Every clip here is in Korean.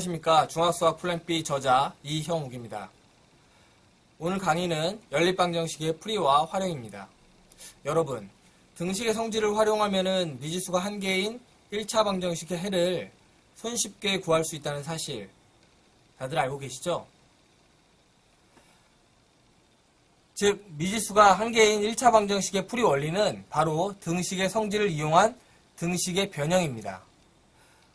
안녕하십니까. 중학수학 플랜 B 저자 이형욱입니다. 오늘 강의는 연립방정식의 풀이와 활용입니다. 여러분, 등식의 성질을 활용하면 미지수가 한 개인 1차 방정식의 해를 손쉽게 구할 수 있다는 사실 다들 알고 계시죠? 즉, 미지수가 한 개인 1차 방정식의 풀이 원리는 바로 등식의 성질을 이용한 등식의 변형입니다.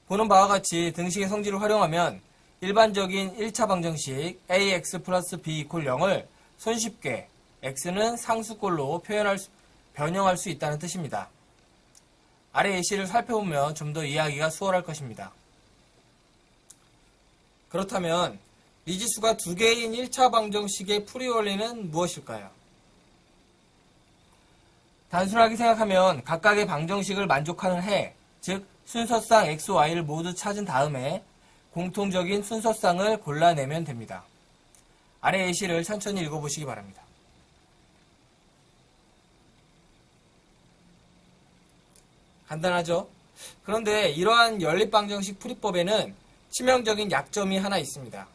보는 바와 같이 등식의 성질을 활용하면 일반적인 1차 방정식 ax 플러스 b 이퀄 0을 손쉽게 x는 상수꼴로 표현할 수, 변형할 수 있다는 뜻입니다. 아래 예시를 살펴보면 좀 더 이해하기가 수월할 것입니다. 그렇다면 미지수가 두 개인 1차 방정식의 풀이 원리는 무엇일까요? 단순하게 생각하면 각각의 방정식을 만족하는 해, 즉 순서상 x, y를 모두 찾은 다음에 공통적인 순서상을 골라내면 됩니다. 아래 예시를 천천히 읽어보시기 바랍니다. 간단하죠? 그런데 이러한 연립방정식 풀이법에는 치명적인 약점이 하나 있습니다.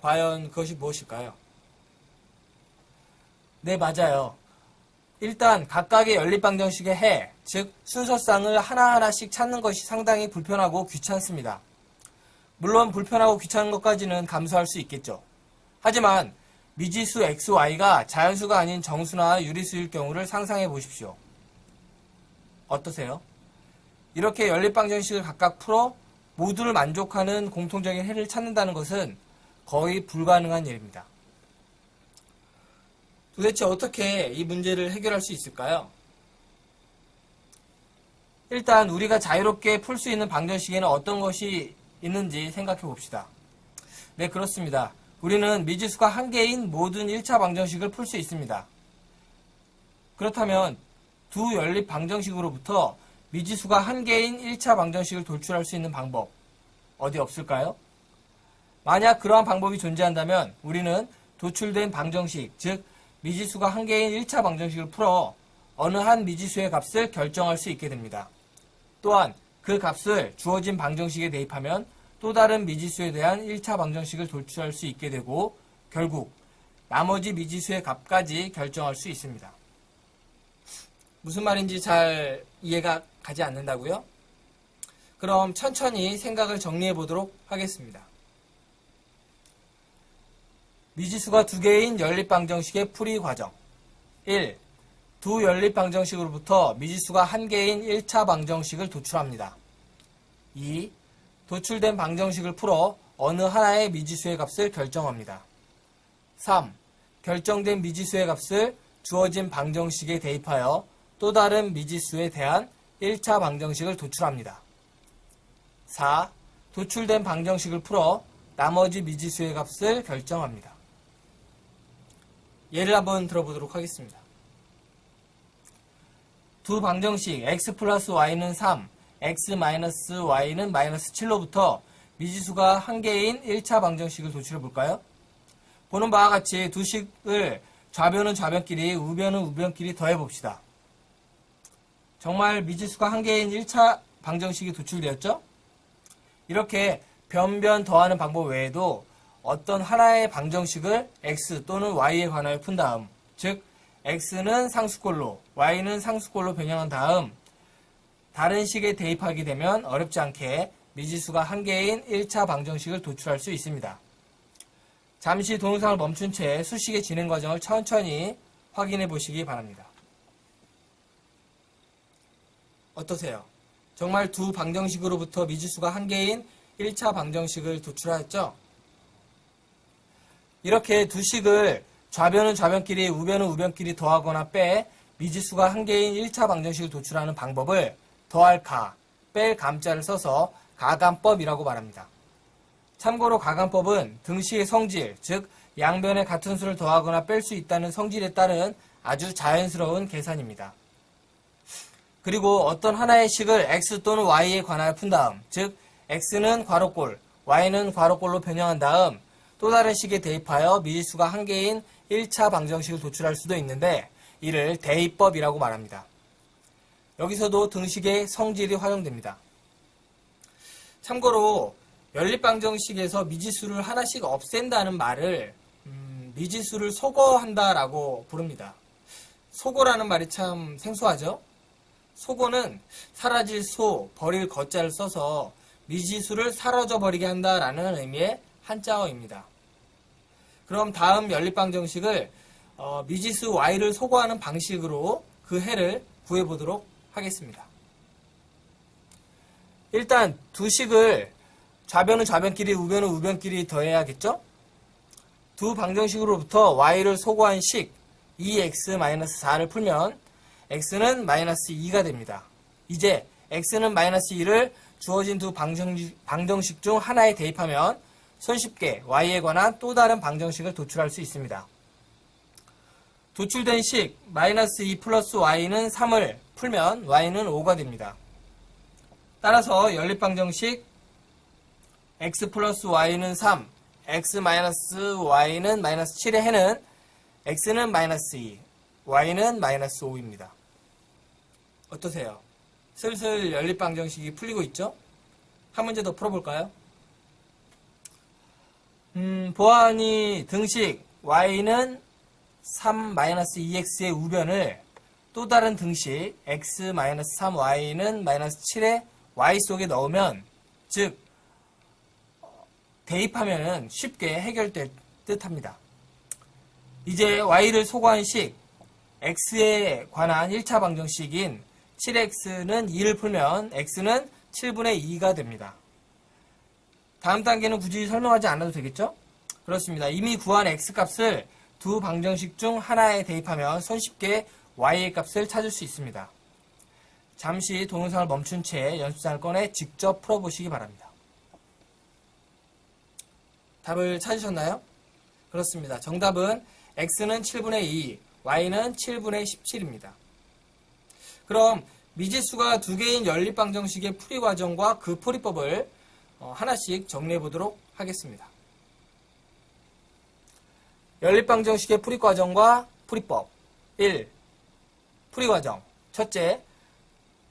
과연 그것이 무엇일까요? 네, 맞아요. 일단 각각의 연립방정식의 해, 즉 순서상을 하나하나씩 찾는 것이 상당히 불편하고 귀찮습니다. 물론 불편하고 귀찮은 것까지는 감수할 수 있겠죠. 하지만 미지수 x, y가 자연수가 아닌 정수나 유리수일 경우를 상상해 보십시오. 어떠세요? 이렇게 연립방정식을 각각 풀어 모두를 만족하는 공통적인 해를 찾는다는 것은 거의 불가능한 일입니다. 도대체 어떻게 이 문제를 해결할 수 있을까요? 일단 우리가 자유롭게 풀 수 있는 방정식에는 어떤 것이 있는지 생각해 봅시다. 네, 그렇습니다. 우리는 미지수가 한 개인 모든 1차 방정식을 풀 수 있습니다. 그렇다면 두 연립 방정식으로부터 미지수가 한 개인 1차 방정식을 도출할 수 있는 방법 어디 없을까요? 만약 그러한 방법이 존재한다면 우리는 도출된 방정식, 즉 미지수가 한 개인 1차 방정식을 풀어 어느 한 미지수의 값을 결정할 수 있게 됩니다. 또한 그 값을 주어진 방정식에 대입하면 또 다른 미지수에 대한 1차 방정식을 도출할 수 있게 되고 결국 나머지 미지수의 값까지 결정할 수 있습니다. 무슨 말인지 잘 이해가 가지 않는다고요? 그럼 천천히 생각을 정리해 보도록 하겠습니다. 미지수가 두 개인 연립방정식의 풀이 과정 1. 두 연립 방정식으로부터 미지수가 한 개인 1차 방정식을 도출합니다. 2. 도출된 방정식을 풀어 어느 하나의 미지수의 값을 결정합니다. 3. 결정된 미지수의 값을 주어진 방정식에 대입하여 또 다른 미지수에 대한 1차 방정식을 도출합니다. 4. 도출된 방정식을 풀어 나머지 미지수의 값을 결정합니다. 예를 한번 들어보도록 하겠습니다. 두 방정식 x 플러스 y는 3, x 마이너스 y는 마이너스 7로부터 미지수가 한 개인 1차 방정식을 도출해 볼까요? 보는 바와 같이 두 식을 좌변은 좌변끼리, 우변은 우변끼리 더해 봅시다. 정말 미지수가 한 개인 1차 방정식이 도출되었죠? 이렇게 변변 더하는 방법 외에도 어떤 하나의 방정식을 x 또는 y에 관하여 푼 다음, 즉 x는 상수꼴로, y는 상수꼴로 변형한 다음 다른 식에 대입하게 되면 어렵지 않게 미지수가 한 개인 1차 방정식을 도출할 수 있습니다. 잠시 동영상을 멈춘 채 수식의 진행 과정을 천천히 확인해 보시기 바랍니다. 어떠세요? 정말 두 방정식으로부터 미지수가 한 개인 1차 방정식을 도출하였죠? 이렇게 두 식을 좌변은 좌변끼리, 우변은 우변끼리 더하거나 빼 미지수가 한 개인 1차 방정식을 도출하는 방법을 더할 가, 뺄 감자를 써서 가감법이라고 말합니다. 참고로 가감법은 등식의 성질, 즉 양변에 같은 수를 더하거나 뺄 수 있다는 성질에 따른 아주 자연스러운 계산입니다. 그리고 어떤 하나의 식을 x 또는 y에 관하여 푼 다음, 즉 x는 괄호꼴, y는 괄호꼴로 변형한 다음 또 다른 식에 대입하여 미지수가 한 개인 1차 방정식을 도출할 수도 있는데 이를 대입법이라고 말합니다. 여기서도 등식의 성질이 활용됩니다. 참고로 연립방정식에서 미지수를 하나씩 없앤다는 말을 음, 미지수를 소거한다라고 부릅니다. 소거라는 말이 참 생소하죠? 소거는 사라질 소, 버릴 거자를 써서 미지수를 사라져 버리게 한다라는 의미의 한자어입니다. 그럼 다음 연립방 정식을 어, 미지수 y를 소거하는 방식으로 그 해를 구해보도록 하겠습니다. 일단 두 식을 좌변은 좌변끼리 우변은 우변끼리 더해야겠죠? 두 방정식으로부터 y를 소거한 식 2x-4를 풀면 x는 마이너스 2가 됩니다. 이제 x는 마이너스 2를 주어진 두 방정식, 방정식 중 하나에 대입하면 손쉽게 y에 관한 또 다른 방정식을 도출할 수 있습니다. 도출된 식 마이너스 2 플러스 y는 3을 풀면 y는 5가 됩니다. 따라서 연립방정식 x 플러스 y는 3, x 마이너스 y는 마이너스 7의 해는 x는 마이너스 2, y는 마이너스 5입니다. 어떠세요? 슬슬 연립방정식이 풀리고 있죠? 한 문제 더 풀어볼까요? 음, 보아하니 등식 y는 3-2x의 우변을 또 다른 등식 x-3y는 마이너스 7의 y 속에 넣으면 즉 대입하면 쉽게 해결될 듯합니다. 이제 y를 소거한 식 x에 관한 1차 방정식인 7x는 2를 풀면 x는 7분의 2가 됩니다. 다음 단계는 굳이 설명하지 않아도 되겠죠? 그렇습니다. 이미 구한 x값을 두 방정식 중 하나에 대입하면 손쉽게 y의 값을 찾을 수 있습니다. 잠시 동영상을 멈춘 채 연습장을 꺼내 직접 풀어보시기 바랍니다. 답을 찾으셨나요? 그렇습니다. 정답은 x는 7분의 2, y는 7분의 17입니다. 그럼 미지수가 두 개인 연립방정식의 풀이 과정과 그 풀이법을 어, 하나씩 정리해 보도록 하겠습니다. 연립방정식의 풀이 과정과 풀이법 1. 풀이 과정 첫째,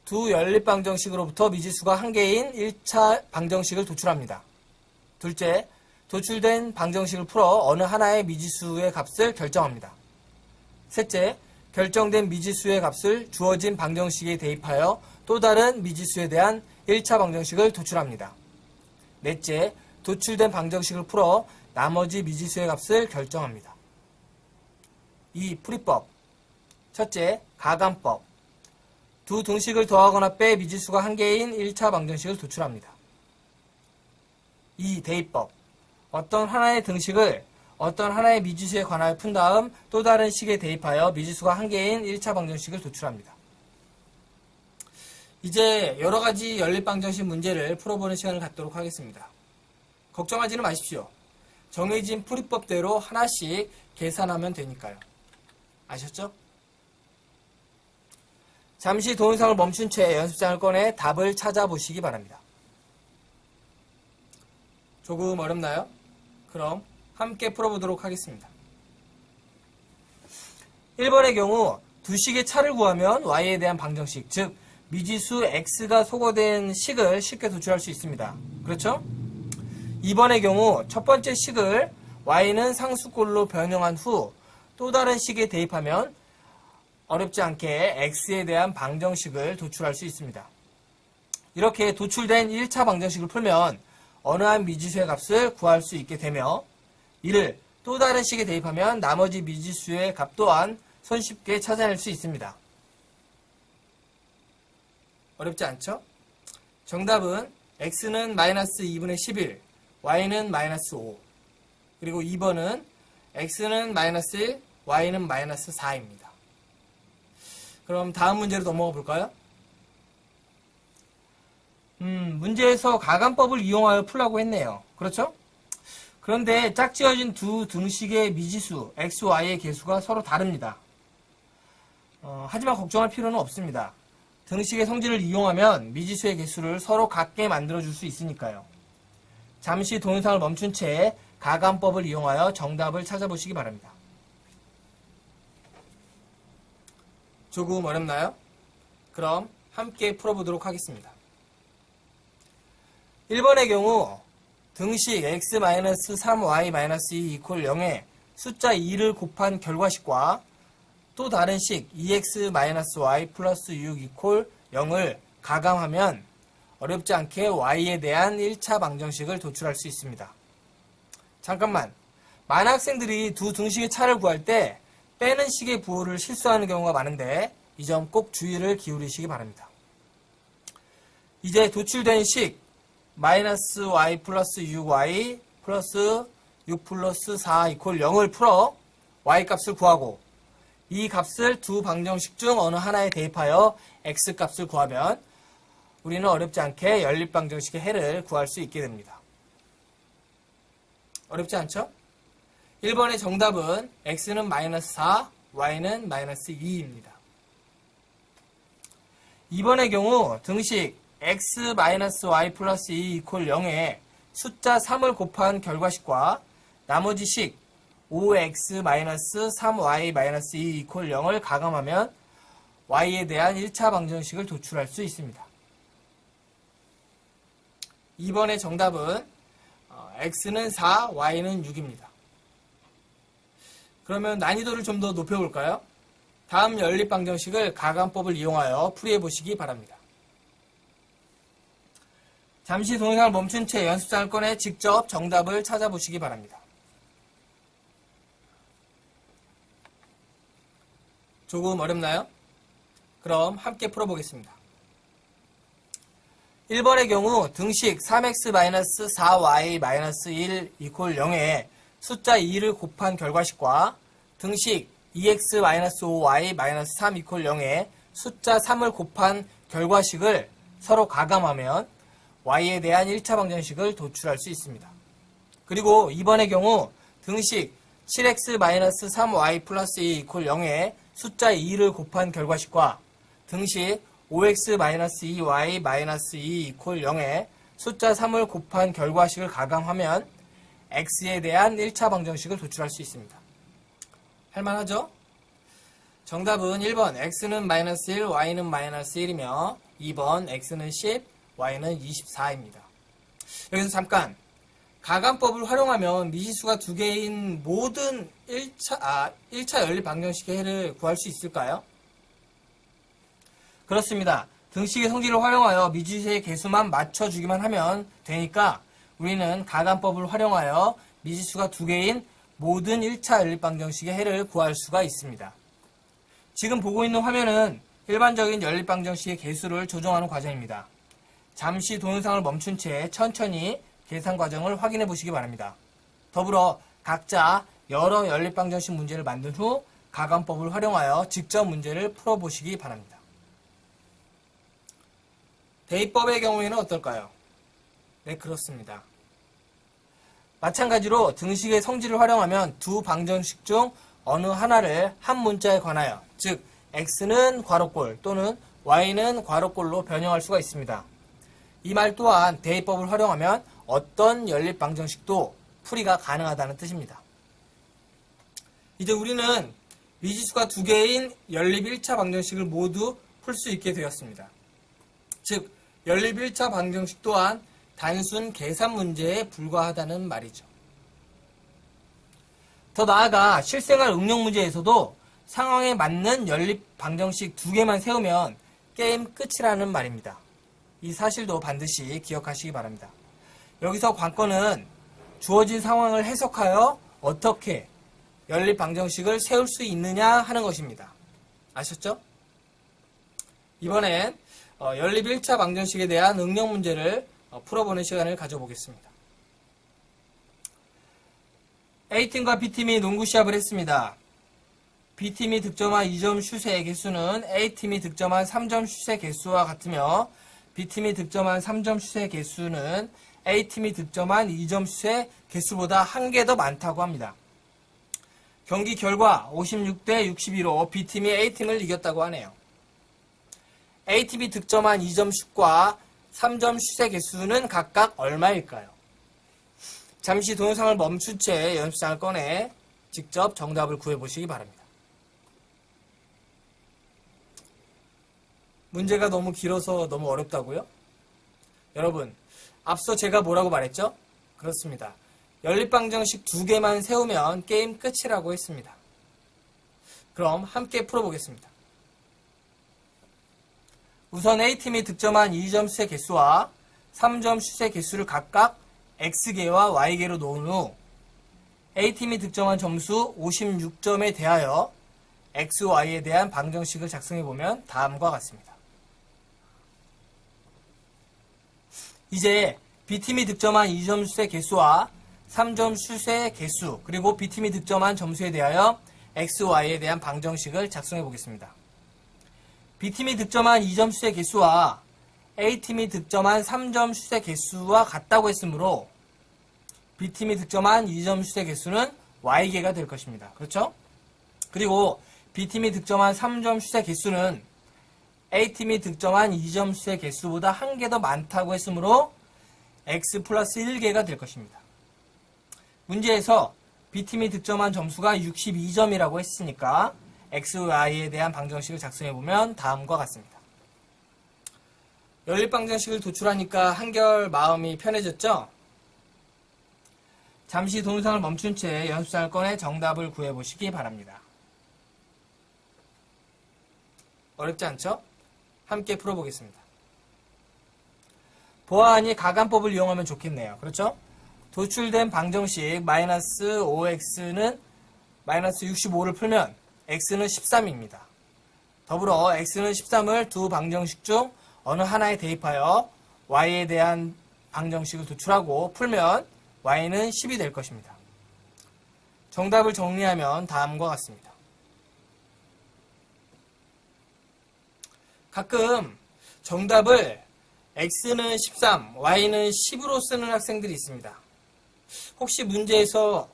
두 연립방정식으로부터 미지수가 한 개인 1차 방정식을 도출합니다. 둘째, 도출된 방정식을 풀어 어느 하나의 미지수의 값을 결정합니다. 셋째, 결정된 미지수의 값을 주어진 방정식에 대입하여 또 다른 미지수에 대한 1차 방정식을 도출합니다. 넷째, 도출된 방정식을 풀어 나머지 미지수의 값을 결정합니다. 2. 풀이법 첫째, 가감법 두 등식을 더하거나 빼 미지수가 한 개인 1차 방정식을 도출합니다. 2. 대입법 어떤 하나의 등식을 어떤 하나의 미지수에 관하여 푼 다음 또 다른 식에 대입하여 미지수가 한 개인 1차 방정식을 도출합니다. 이제 여러 가지 연립방정식 문제를 풀어보는 시간을 갖도록 하겠습니다. 걱정하지는 마십시오. 정해진 풀이법대로 하나씩 계산하면 되니까요. 아셨죠? 잠시 동영상을 멈춘 채 연습장을 꺼내 답을 찾아보시기 바랍니다. 조금 어렵나요? 그럼 함께 풀어보도록 하겠습니다. 1번의 경우 두 식의 차를 구하면 y에 대한 방정식, 즉 미지수 x가 소거된 식을 쉽게 도출할 수 있습니다. 그렇죠? 2번의 경우 첫 번째 식을 y는 상수꼴로 변형한 후 또 다른 식에 대입하면 어렵지 않게 x에 대한 방정식을 도출할 수 있습니다. 이렇게 도출된 1차 방정식을 풀면 어느 한 미지수의 값을 구할 수 있게 되며 이를 또 다른 식에 대입하면 나머지 미지수의 값 또한 손쉽게 찾아낼 수 있습니다. 어렵지 않죠? 정답은 x는 마이너스 2분의 11, y는 마이너스 5, 그리고 2번은 x는 마이너스 1, y는 마이너스 4입니다. 그럼 다음 문제로 넘어가 볼까요? 음, 문제에서 가감법을 이용하여 풀라고 했네요. 그렇죠? 그런데 짝지어진 두 등식의 미지수 x, y의 개수가 서로 다릅니다. 어, 하지만 걱정할 필요는 없습니다. 등식의 성질을 이용하면 미지수의 개수를 서로 같게 만들어줄 수 있으니까요. 잠시 동영상을 멈춘 채 가감법을 이용하여 정답을 찾아보시기 바랍니다. 조금 어렵나요? 그럼 함께 풀어보도록 하겠습니다. 1번의 경우 등식 x-3y-2 이퀄 0에 숫자 2를 곱한 결과식과 또 다른 식 2x-y 플러스 6 이퀄 0을 가감하면 어렵지 않게 y에 대한 1차 방정식을 도출할 수 있습니다. 잠깐만. 많은 학생들이 두 등식의 차를 구할 때 빼는 식의 부호를 실수하는 경우가 많은데 이 점 꼭 주의를 기울이시기 바랍니다. 이제 도출된 식 마이너스 y 플러스 6y 플러스 6 플러스 4 이퀄 0을 풀어 y 값을 구하고 이 값을 두 방정식 중 어느 하나에 대입하여 x 값을 구하면 우리는 어렵지 않게 연립방정식의 해를 구할 수 있게 됩니다. 어렵지 않죠? 1번의 정답은 x는 마이너스 4, y는 마이너스 2입니다. 2번의 경우 등식 x-y 플러스 2 이퀄 0에 숫자 3을 곱한 결과식과 나머지 식 5x-3y-2 이퀄 0을 가감하면 y에 대한 1차 방정식을 도출할 수 있습니다. 2번의 정답은 어, x는 4, y는 6입니다. 그러면 난이도를 좀 더 높여볼까요? 다음 연립 방정식을 가감법을 이용하여 풀이해 보시기 바랍니다. 잠시 동영상을 멈춘 채 연습장을 꺼내 직접 정답을 찾아보시기 바랍니다. 조금 어렵나요? 그럼 함께 풀어보겠습니다. 1번의 경우 등식 3x-4y-1 이퀄 0에 숫자 2를 곱한 결과식과 등식 2x-5y-3 이퀄 0에 숫자 3을 곱한 결과식을 서로 가감하면 y에 대한 1차 방정식을 도출할 수 있습니다. 그리고 2번의 경우 등식 7x-3y 플러스 2 이퀄 0에 숫자 2를 곱한 결과식과 등식 5x-2y-2 이퀄 0에 숫자 3을 곱한 결과식을 가감하면 x에 대한 1차 방정식을 도출할 수 있습니다. 할만하죠? 정답은 1번 x는 마이너스 1, y는 마이너스 1이며 2번 x는 10, y는 24입니다. 여기서 잠깐 가감법을 활용하면 미지수가 두 개인 모든 1차, 아, 1차 연립 방정식의 해를 구할 수 있을까요? 그렇습니다. 등식의 성질을 활용하여 미지수의 개수만 맞춰주기만 하면 되니까 우리는 가감법을 활용하여 미지수가 두 개인 모든 1차 연립 방정식의 해를 구할 수가 있습니다. 지금 보고 있는 화면은 일반적인 연립 방정식의 개수를 조정하는 과정입니다. 잠시 동영상을 멈춘 채 천천히 계산 과정을 확인해 보시기 바랍니다. 더불어 각자 여러 연립방정식 문제를 만든 후 가감법을 활용하여 직접 문제를 풀어보시기 바랍니다. 대입법의 경우에는 어떨까요? 네, 그렇습니다. 마찬가지로 등식의 성질을 활용하면 두 방정식 중 어느 하나를 한 문자에 관하여, 즉, x는 괄호꼴 또는 y는 괄호꼴로 변형할 수가 있습니다. 이 말 또한 대입법을 활용하면 어떤 연립 방정식도 풀이가 가능하다는 뜻입니다. 이제 우리는 미지수가 두 개인 연립 1차 방정식을 모두 풀 수 있게 되었습니다. 즉, 연립 1차 방정식 또한 단순 계산 문제에 불과하다는 말이죠. 더 나아가 실생활 응용 문제에서도 상황에 맞는 연립 방정식 두 개만 세우면 게임 끝이라는 말입니다. 이 사실도 반드시 기억하시기 바랍니다. 여기서 관건은 주어진 상황을 해석하여 어떻게 연립 방정식을 세울 수 있느냐 하는 것입니다. 아셨죠? 이번엔 어, 연립 1차 방정식에 대한 응용 문제를 어, 풀어보는 시간을 가져보겠습니다. A팀과 B팀이 농구 시합을 했습니다. B팀이 득점한 2점 슛의 개수는 A팀이 득점한 3점 슛의 개수와 같으며 B팀이 득점한 3점 슛의 개수는 A팀이 득점한 2점 슛의 개수보다 한 개 더 많다고 합니다. 경기 결과 56대 62로 B팀이 A팀을 이겼다고 하네요. A팀이 득점한 2점 슛과 3점 슛의 개수는 각각 얼마일까요? 잠시 동영상을 멈춘 채 연습장을 꺼내 직접 정답을 구해보시기 바랍니다. 문제가 너무 길어서 너무 어렵다고요? 여러분, 앞서 제가 뭐라고 말했죠? 그렇습니다. 연립방정식 두 개만 세우면 게임 끝이라고 했습니다. 그럼 함께 풀어보겠습니다. 우선 A팀이 득점한 2점 슛의 개수와 3점 슛의 개수를 각각 X개와 Y개로 놓은 후 A팀이 득점한 점수 56점에 대하여 X, Y에 대한 방정식을 작성해보면 다음과 같습니다. 이제 B팀이 득점한 2점 슛의 개수와 3점 슛의 개수, 그리고 B팀이 득점한 점수에 대하여 X, Y에 대한 방정식을 작성해 보겠습니다. B팀이 득점한 2점 슛의 개수와 A팀이 득점한 3점 슛의 개수와 같다고 했으므로 B팀이 득점한 2점 슛의 개수는 Y개가 될 것입니다. 그렇죠? 그리고 B팀이 득점한 3점 슛의 개수는 A팀이 득점한 2점 슛의 개수보다 한 개 더 많다고 했으므로 X 플러스 1개가 될 것입니다. 문제에서 B팀이 득점한 점수가 62점이라고 했으니까 X, Y에 대한 방정식을 작성해보면 다음과 같습니다. 연립방정식을 도출하니까 한결 마음이 편해졌죠? 잠시 동영상을 멈춘 채 연습장을 꺼내 정답을 구해보시기 바랍니다. 어렵지 않죠? 함께 풀어보겠습니다. 보아하니 가간법을 이용하면 좋겠네요. 그렇죠? 도출된 방정식 마이너스 5x는 마이너스 65를 풀면 x는 13입니다. 더불어 x는 13을 두 방정식 중 어느 하나에 대입하여 y에 대한 방정식을 도출하고 풀면 y는 10이 될 것입니다. 정답을 정리하면 다음과 같습니다. 가끔 정답을 x는 13, y는 10으로 쓰는 학생들이 있습니다. 혹시 문제에서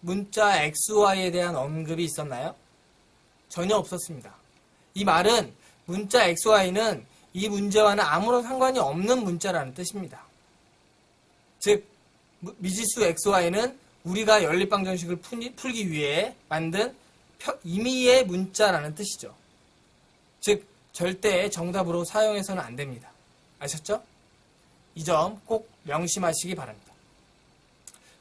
문자 xy에 대한 언급이 있었나요? 전혀 없었습니다. 이 말은 문자 xy는 이 문제와는 아무런 상관이 없는 문자라는 뜻입니다. 즉 미지수 xy는 우리가 연립방정식을 풀기 위해 만든 임의의 문자라는 뜻이죠. 즉 절대 정답으로 사용해서는 안 됩니다. 아셨죠? 이 점 꼭 명심하시기 바랍니다.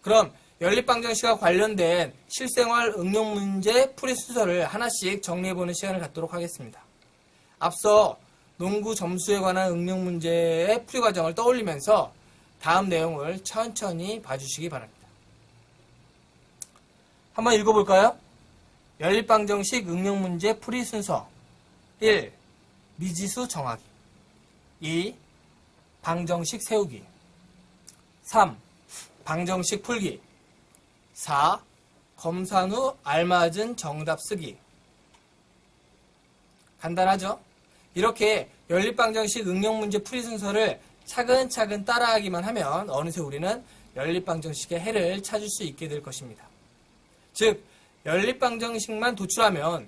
그럼 연립방정식과 관련된 실생활 응용 문제 풀이 순서를 하나씩 정리해보는 시간을 갖도록 하겠습니다. 앞서 농구 점수에 관한 응용 문제의 풀이 과정을 떠올리면서 다음 내용을 천천히 봐주시기 바랍니다. 한번 읽어볼까요? 연립방정식 응용 문제 풀이 순서 1. 미지수 정하기 2. 방정식 세우기 3. 방정식 풀기 4. 검산 후 알맞은 정답 쓰기 간단하죠? 이렇게 연립방정식 응용 문제 풀이 순서를 차근차근 따라하기만 하면 어느새 우리는 연립방정식의 해를 찾을 수 있게 될 것입니다. 즉, 연립방정식만 도출하면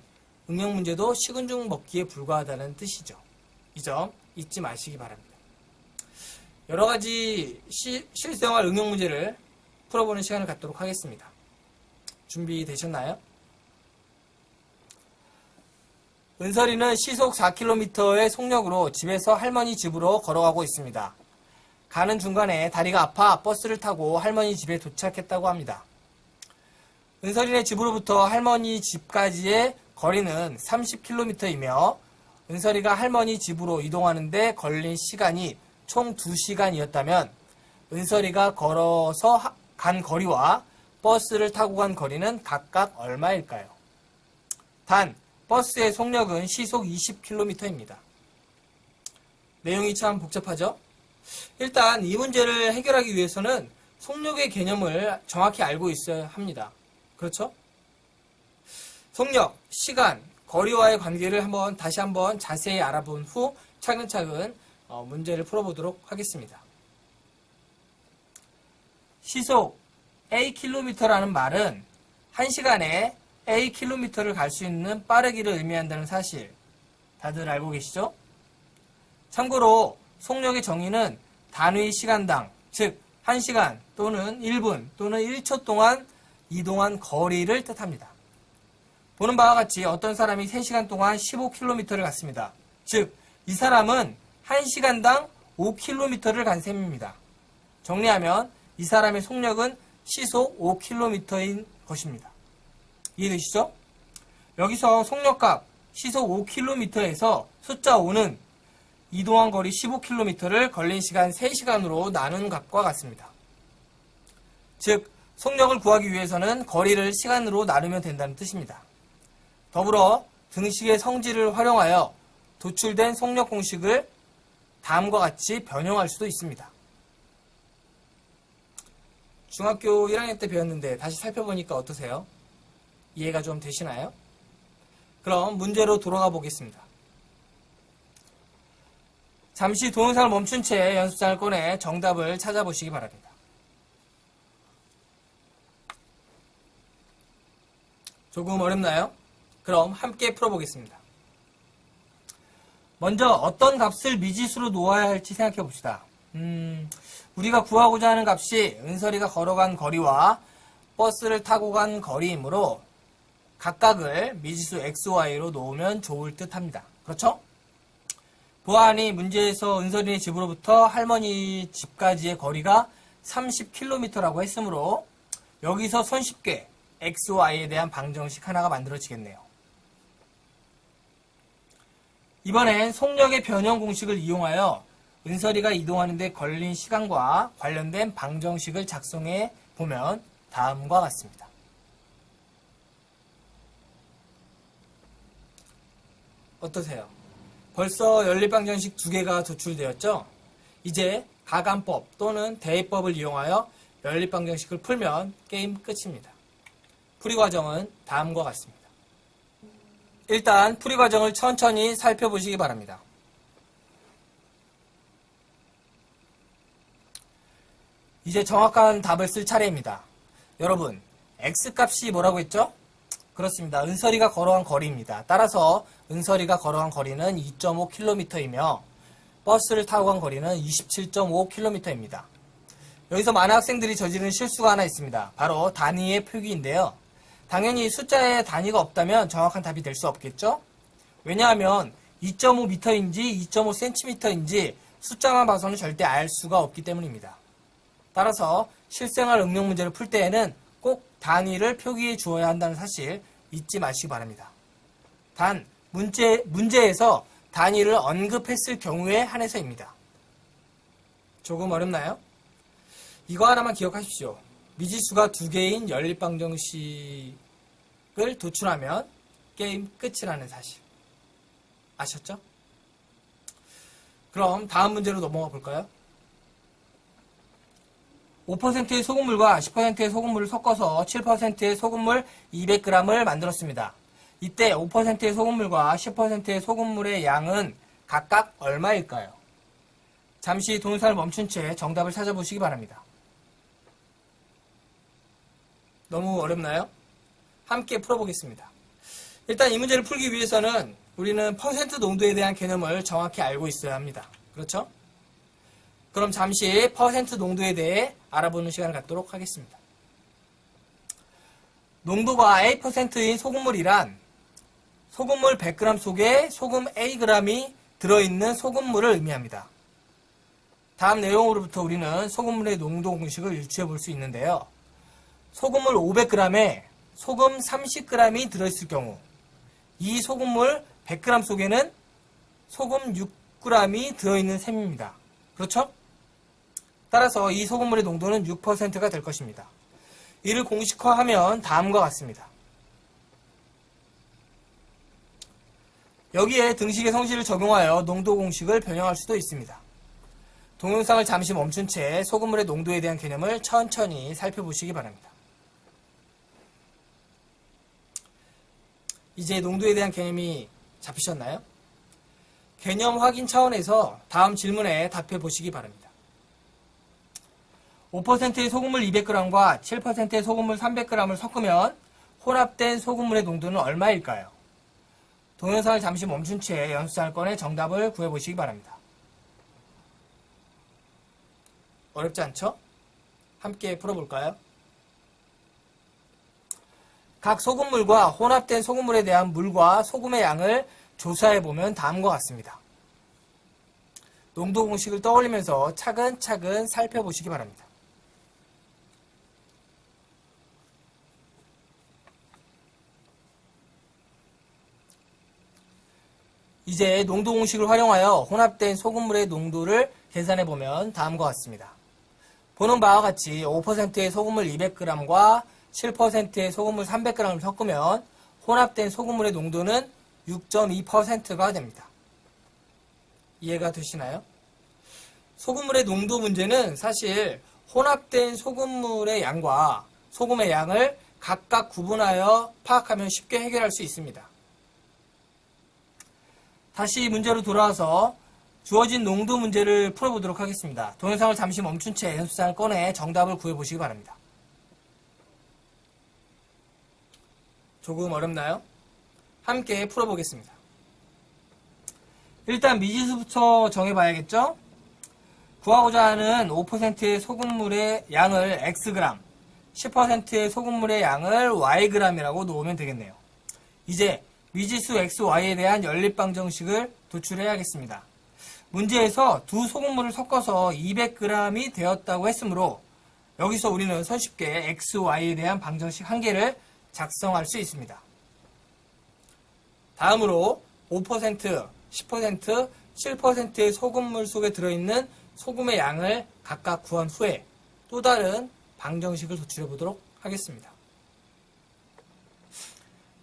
응용 문제도 식은 죽 먹기에 불과하다는 뜻이죠. 이 점 잊지 마시기 바랍니다. 여러 가지 시, 실생활 응용 문제를 풀어보는 시간을 갖도록 하겠습니다. 준비되셨나요? 은설이는 시속 4km의 속력으로 집에서 할머니 집으로 걸어가고 있습니다. 가는 중간에 다리가 아파 버스를 타고 할머니 집에 도착했다고 합니다. 은설이네 집으로부터 할머니 집까지의 거리는 30km이며 은설이가 할머니 집으로 이동하는데 걸린 시간이 총 2시간이었다면 은설이가 걸어서 간 거리와 버스를 타고 간 거리는 각각 얼마일까요? 단, 버스의 속력은 시속 20km입니다. 내용이 참 복잡하죠? 일단 이 문제를 해결하기 위해서는 속력의 개념을 정확히 알고 있어야 합니다. 그렇죠? 속력, 시간, 거리와의 관계를 한번 다시 한번 자세히 알아본 후 차근차근 어, 문제를 풀어보도록 하겠습니다. 시속 a km라는 말은 1시간에 a km를 갈 수 있는 빠르기를 의미한다는 사실 다들 알고 계시죠? 참고로 속력의 정의는 단위 시간당 즉 1시간 또는 1분 또는 1초 동안 이동한 거리를 뜻합니다. 보는 바와 같이 어떤 사람이 3시간 동안 15km를 갔습니다. 즉, 이 사람은 1시간당 5km를 간 셈입니다. 정리하면 이 사람의 속력은 시속 5km인 것입니다. 이해되시죠? 여기서 속력값 시속 5km에서 숫자 5는 이동한 거리 15km를 걸린 시간 3시간으로 나눈 값과 같습니다. 즉, 속력을 구하기 위해서는 거리를 시간으로 나누면 된다는 뜻입니다. 더불어 등식의 성질을 활용하여 도출된 속력 공식을 다음과 같이 변형할 수도 있습니다. 중학교 1학년 때 배웠는데 다시 살펴보니까 어떠세요? 이해가 좀 되시나요? 그럼 문제로 돌아가 보겠습니다. 잠시 동영상을 멈춘 채 연습장을 꺼내 정답을 찾아보시기 바랍니다. 조금 어렵나요? 그럼 함께 풀어보겠습니다. 먼저 어떤 값을 미지수로 놓아야 할지 생각해 봅시다. 음, 우리가 구하고자 하는 값이 은설이가 걸어간 거리와 버스를 타고 간 거리이므로 각각을 미지수 xy로 놓으면 좋을 듯 합니다. 그렇죠? 보아하니 문제에서 은설이의 집으로부터 할머니 집까지의 거리가 30km라고 했으므로 여기서 손쉽게 xy에 대한 방정식 하나가 만들어지겠네요. 이번엔 속력의 변형 공식을 이용하여 은설이가 이동하는데 걸린 시간과 관련된 방정식을 작성해 보면 다음과 같습니다. 어떠세요? 벌써 연립방정식 두 개가 도출되었죠? 이제 가감법 또는 대입법을 이용하여 연립방정식을 풀면 게임 끝입니다. 풀이 과정은 다음과 같습니다. 일단 풀이 과정을 천천히 살펴보시기 바랍니다. 이제 정확한 답을 쓸 차례입니다. 여러분, x값이 뭐라고 했죠? 그렇습니다. 은설이가 걸어간 거리입니다. 따라서 은설이가 걸어간 거리는 2.5km이며 버스를 타고 간 거리는 27.5km입니다. 여기서 많은 학생들이 저지른 실수가 하나 있습니다. 바로 단위의 표기인데요. 당연히 숫자에 단위가 없다면 정확한 답이 될 수 없겠죠? 왜냐하면 2.5m인지 2.5cm인지 숫자만 봐서는 절대 알 수가 없기 때문입니다. 따라서 실생활 응용 문제를 풀 때에는 꼭 단위를 표기해 주어야 한다는 사실 잊지 마시기 바랍니다. 단 문제, 문제에서 단위를 언급했을 경우에 한해서입니다. 조금 어렵나요? 이거 하나만 기억하십시오. 미지수가 두 개인 연립방정식을 도출하면 게임 끝이라는 사실. 아셨죠? 그럼 다음 문제로 넘어가 볼까요? 5%의 소금물과 10%의 소금물을 섞어서 7%의 소금물 200g을 만들었습니다. 이때 5%의 소금물과 10%의 소금물의 양은 각각 얼마일까요? 잠시 동영상을 멈춘 채 정답을 찾아보시기 바랍니다. 너무 어렵나요? 함께 풀어보겠습니다. 일단 이 문제를 풀기 위해서는 우리는 퍼센트 농도에 대한 개념을 정확히 알고 있어야 합니다. 그렇죠? 그럼 잠시 퍼센트 농도에 대해 알아보는 시간을 갖도록 하겠습니다. 농도가 A%인 소금물이란 소금물 100g 속에 소금 Ag이 들어있는 소금물을 의미합니다. 다음 내용으로부터 우리는 소금물의 농도 공식을 유추해 볼 수 있는데요. 소금물 500g에 소금 30g이 들어있을 경우 이 소금물 100g 속에는 소금 6g이 들어있는 셈입니다. 그렇죠? 따라서 이 소금물의 농도는 6%가 될 것입니다. 이를 공식화하면 다음과 같습니다. 여기에 등식의 성질을 적용하여 농도 공식을 변형할 수도 있습니다. 동영상을 잠시 멈춘 채 소금물의 농도에 대한 개념을 천천히 살펴보시기 바랍니다. 이제 농도에 대한 개념이 잡히셨나요? 개념 확인 차원에서 다음 질문에 답해 보시기 바랍니다. 5%의 소금물 200g과 7%의 소금물 300g을 섞으면 혼합된 소금물의 농도는 얼마일까요? 동영상을 잠시 멈춘 채 연습장을 꺼내 정답을 구해보시기 바랍니다. 어렵지 않죠? 함께 풀어볼까요? 각 소금물과 혼합된 소금물에 대한 물과 소금의 양을 조사해 보면 다음과 같습니다. 농도 공식을 떠올리면서 차근차근 살펴보시기 바랍니다. 이제 농도 공식을 활용하여 혼합된 소금물의 농도를 계산해 보면 다음과 같습니다. 보는 바와 같이 5%의 소금물 200g과 7%의 소금물 300g을 섞으면 혼합된 소금물의 농도는 6.2%가 됩니다. 이해가 되시나요? 소금물의 농도 문제는 사실 혼합된 소금물의 양과 소금의 양을 각각 구분하여 파악하면 쉽게 해결할 수 있습니다. 다시 문제로 돌아와서 주어진 농도 문제를 풀어보도록 하겠습니다. 동영상을 잠시 멈춘 채 연습장을 꺼내 정답을 구해보시기 바랍니다. 조금 어렵나요? 함께 풀어보겠습니다. 일단 미지수부터 정해봐야겠죠? 구하고자 하는 5%의 소금물의 양을 Xg, 10%의 소금물의 양을 Yg이라고 놓으면 되겠네요. 이제 미지수 X, Y에 대한 연립방 정식을 도출해야겠습니다. 문제에서 두 소금물을 섞어서 200g이 되었다고 했으므로 여기서 우리는 손쉽게 X, Y에 대한 방정식 한 개를 작성할 수 있습니다. 다음으로 5%, 10%, 7%의 소금물 속에 들어있는 소금의 양을 각각 구한 후에 또 다른 방정식을 도출해 보도록 하겠습니다.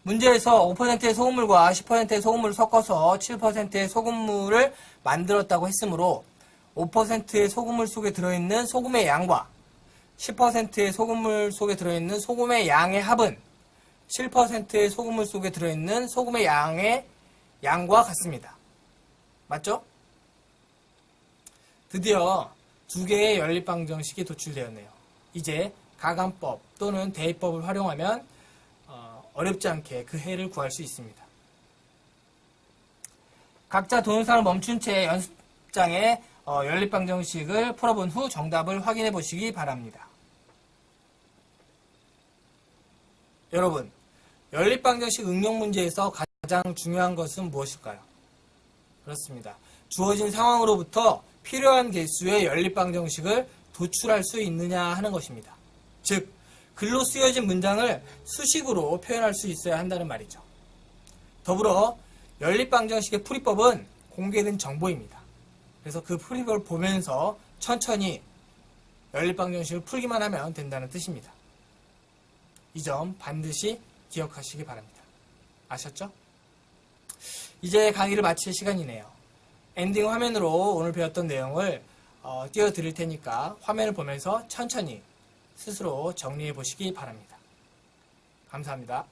문제에서 5%의 소금물과 10%의 소금물을 섞어서 7%의 소금물을 만들었다고 했으므로 5%의 소금물 속에 들어있는 소금의 양과 10%의 소금물 속에 들어있는 소금의 양의 합은 7%의 소금물 속에 들어있는 소금의 양의 양과 같습니다. 맞죠? 드디어 두 개의 연립방정식이 도출되었네요. 이제 가감법 또는 대입법을 활용하면 어, 어렵지 않게 그 해를 구할 수 있습니다. 각자 동영상을 멈춘 채 연습장에 어, 연립방정식을 풀어본 후 정답을 확인해 보시기 바랍니다. 여러분, 연립방정식 응용 문제에서 가장 중요한 것은 무엇일까요? 그렇습니다. 주어진 상황으로부터 필요한 개수의 연립방정식을 도출할 수 있느냐 하는 것입니다. 즉, 글로 쓰여진 문장을 수식으로 표현할 수 있어야 한다는 말이죠. 더불어 연립방정식의 풀이법은 공개된 정보입니다. 그래서 그 풀이법을 보면서 천천히 연립방정식을 풀기만 하면 된다는 뜻입니다. 이 점 반드시 기억하시기 바랍니다. 아셨죠? 이제 강의를 마칠 시간이네요. 엔딩 화면으로 오늘 배웠던 내용을 어, 띄워드릴 테니까 화면을 보면서 천천히 스스로 정리해 보시기 바랍니다. 감사합니다.